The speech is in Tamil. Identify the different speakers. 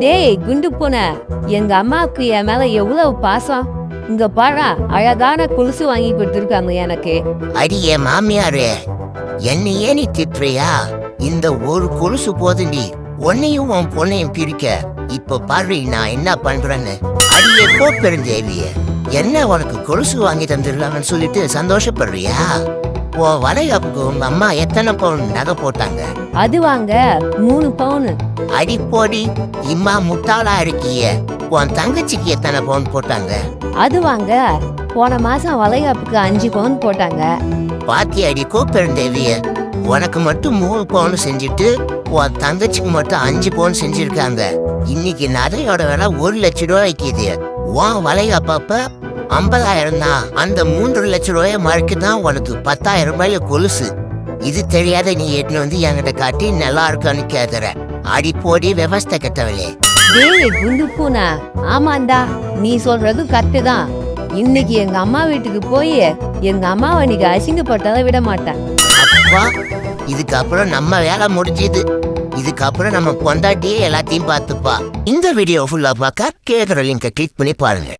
Speaker 1: டேய் குண்டு பூனை எங்க அம்மாவுக்கு என் மேல எவ்வளவு பாசம்? இங்க பாரா அழகான கொலுசு வாங்கி கொடுத்துருக்காங்க எனக்கு.
Speaker 2: அடியே மாமியாரே என்னையே நீ திட்டுறியா? இந்த ஒரு கொலுசு போதுண்டி உன்னையும் உன் பொண்ணையும் பிரிக்க. இப்ப பாரு நான் என்ன பண்றேன்னு. அடியே போப்பெருந்தேவிய என்ன உனக்கு கொலுசு வாங்கி தந்துடலாம்னு சொல்லிட்டு சந்தோஷப்படுறியா? உன் வளைகாப்புக்கு உங்க அம்மா எத்தனை பவுன் நகை போட்டாங்க?
Speaker 1: அது வாங்க மூணு பவுனு.
Speaker 2: அடி போடி இம்மா முட்டாளா இருக்கியே உன் தங்கச்சிக்கு எத்தனை பவுன் போட்டாங்க?
Speaker 1: அது வாங்க போன மாசம் வளைகாப்புக்கு அஞ்சு பவுன் போட்டாங்க.
Speaker 2: பாத்தி அடி கூப்பிருந்தேவிய உனக்கு மட்டும் மூணு பவுன் செஞ்சுட்டு உன் தங்கச்சிக்கு மட்டும் அஞ்சு பவுன் செஞ்சிருக்காங்க. இன்னைக்கு நகையோட விலை ஒரு லட்சம் ரூபாய் விற்கிது உன் வளைகாப்பப்ப ஐம்பதாயிரம் தான். அந்த மூன்று லட்சம் ரூபாய் மறுக்கு தான் உனக்கு பத்தாயிரம் ரூபாயில கொலுசு. இது தெரியாத நீ எட்டுன்னு வந்து என்கிட்ட காட்டி நல்லா இருக்கான்னு கேக்குற அடி போடி விவஸ்தை கெட்டவளே.
Speaker 1: டேய் குண்டு பூனை. ஆமாண்டா நீ சொல்றது கரெக்டு தான். இன்னைக்கு எங்க அம்மா வீட்டுக்கு போய் எங்க அம்மாவை இன்னைக்கு அசிங்கப்பட்டதை விட மாட்டேன்.
Speaker 2: வா இதுக்கப்புறம் நம்ம வேலை முடிஞ்சுது. இதுக்கப்புறம் நம்ம பொண்டாட்டியே எல்லாத்தையும் பார்த்துப்பா. இந்த வீடியோ ஃபுல்லா பார்க்க கேக்குற லிங்கை கிளிக் பண்ணி பாருங்க.